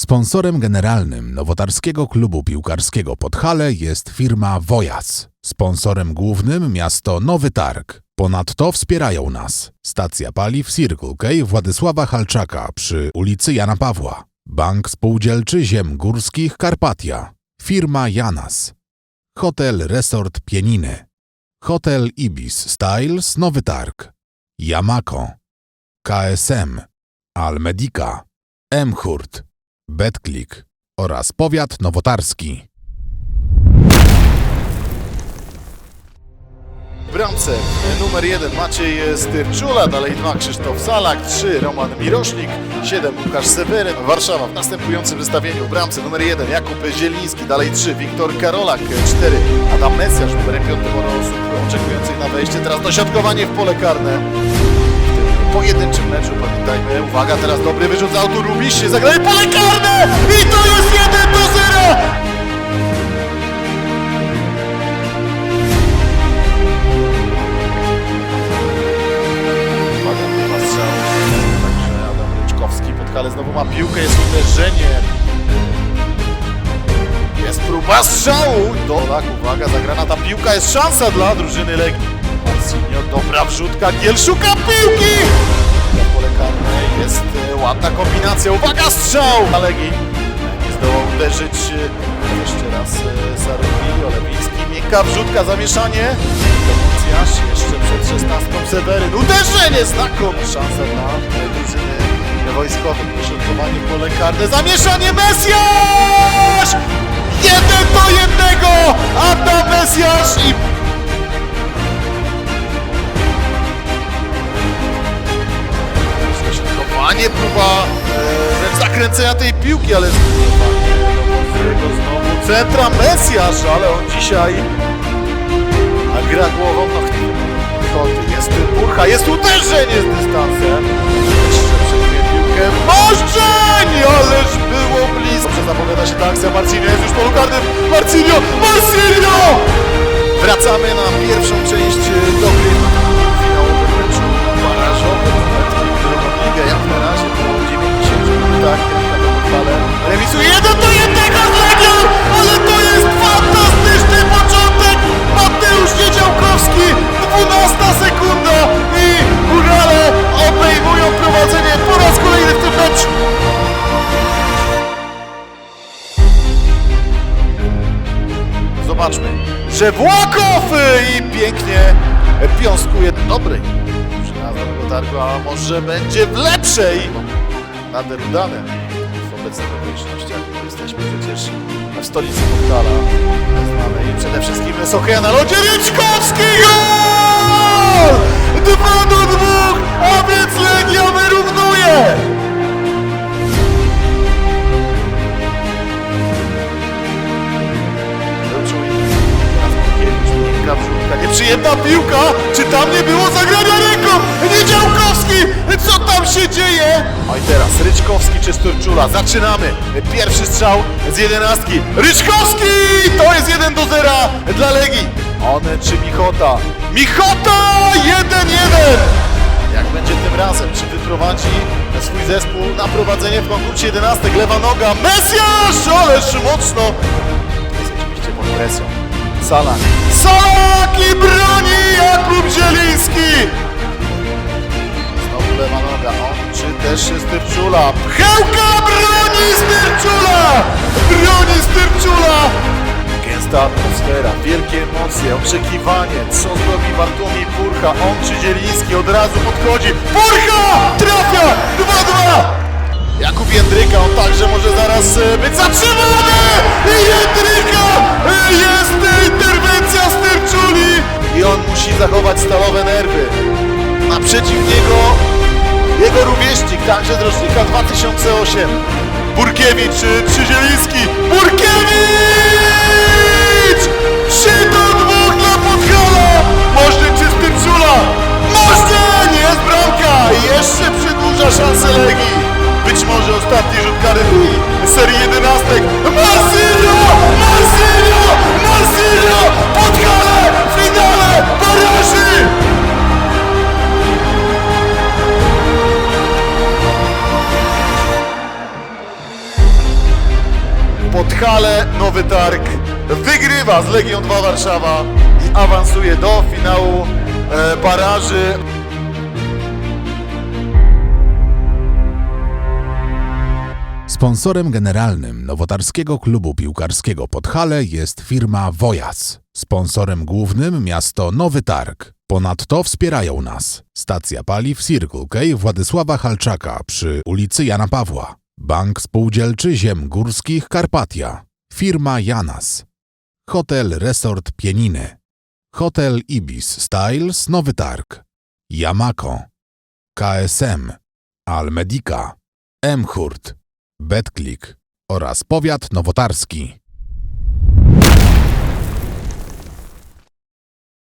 Sponsorem generalnym nowotarskiego klubu piłkarskiego Podhale jest firma Wojas. Sponsorem głównym miasto Nowy Targ. Ponadto wspierają nas stacja paliw Circle K Władysława Halczaka przy ulicy Jana Pawła, Bank Spółdzielczy Ziem Górskich Karpatia, firma Janas, Hotel Resort Pieniny, Hotel Ibis Styles Nowy Targ, Yamako, KSM, Almedica, Emhurt, Betklik oraz powiat nowotarski. W bramce numer 1 Maciej Styrczula, dalej 2 Krzysztof Salak, 3 Roman Mirosznik, 7 Łukasz Seweryn, Warszawa w następującym zestawieniu. W bramce numer 1 Jakub Zieliński, dalej 3 Wiktor Karolak, 4 Adam Mesjasz, numerem 5 osób oczekujących na wejście. Teraz dośrodkowanie w pole karne. Pamiętajmy, uwaga, teraz dobry wyrzut z autu Rubiście, zagranie pole karne i to jest 1 do 0! Uwaga, chyba strzał. Także Adam Ryczkowski pod kale znowu ma piłkę, jest uderzenie. Jest próba strzału. Dolak, uwaga, zagrana ta piłka, jest szansa dla drużyny Legii. Marcinio, dobra wrzutka, Giel szuka piłki! Jest e, ładna kombinacja, uwaga, strzał! Na Legii nie zdołał uderzyć. e, Jeszcze raz e, Zarobi, Olewiński, miękka wrzutka, zamieszanie. Domicjasz jeszcze przed 16 Seweryn. Uderzenie znakomita szansa dla e, drużyny wojskowej. Wyśrodkowanie pole karne, zamieszanie Mesjasz! Jeden do jednego! Adam Mesjasz i Zaśrodkowanie, próba e, zakręcenia tej piłki, ale znowu centra Mesjasz, ale on dzisiaj a gra głową, no chodzi, jest purcha, jest uderzenie z dystansem. Moszczeń, ależ było blisko. Zapowiada się ta akcja, Marcinio jest już polu karnym, Marcinio, Marcinio! Wracamy na pierwszą część Zobaczmy, że Włakow i pięknie piąskuje dobrej. Przynajmniej targu, a może będzie w lepszej. Nader udane w obecnych okolicznościach. Jesteśmy przecież w stolicy Portala. Znanej przede wszystkim Socheja na lodzie nieprzyjemna piłka! Czy tam nie było zagrania ręką? Niedziałkowski! Co tam się dzieje? A i teraz Ryczkowski czy Sturczula. Zaczynamy. Pierwszy strzał z jedenastki. Ryczkowski! To jest 1 do 0 dla Legii. On czy Michota? Michota! 1-1! Jak będzie tym razem? Czy wyprowadzi swój zespół na prowadzenie w konkursie 11? Lewa noga. Mesjasz! Ależ mocno! Jest oczywiście pod presją. Salak. Salak Gęsta atmosfera, wielkie emocje, oczekiwanie. Co zrobi Bartłomiej Purcha? On czy Zieliński od razu podchodzi. Purcha! Trafia! 2-2! Jakub Jędryka, on także może zaraz e, być zatrzymany! Jędryka! E, Jest e, interwencja Styrczuli! I on musi zachować stalowe nerwy. Naprzeciw niego jego rówieśnik, także z rocznika 2008. Burkiewicz czy, czy Zieliński? Burkiewicz! 3 do 2 dla Podhala! Możny czy Styrczula? Możny! Jest bramka! Jeszcze przedłuża szansę Legii. Być może ostatni rzut kary serii jedenastek. Marsilio! Marsilio! Marsilio! Podhala! W finale! Baraży! Podhale, Nowy Targ wygrywa z Legią 2 Warszawa i awansuje do finału e, baraży. Sponsorem generalnym nowotarskiego klubu piłkarskiego Podhale jest firma Wojas. Sponsorem głównym miasto Nowy Targ. Ponadto wspierają nas stacja paliw Circle K Władysława Halczaka przy ulicy Jana Pawła, Bank Spółdzielczy Ziem Górskich Karpatia, firma Janas, Hotel Resort Pieniny, Hotel Ibis Styles Nowy Targ, Yamako, KSM, Almedica, Emhurt, Betclick oraz powiat nowotarski.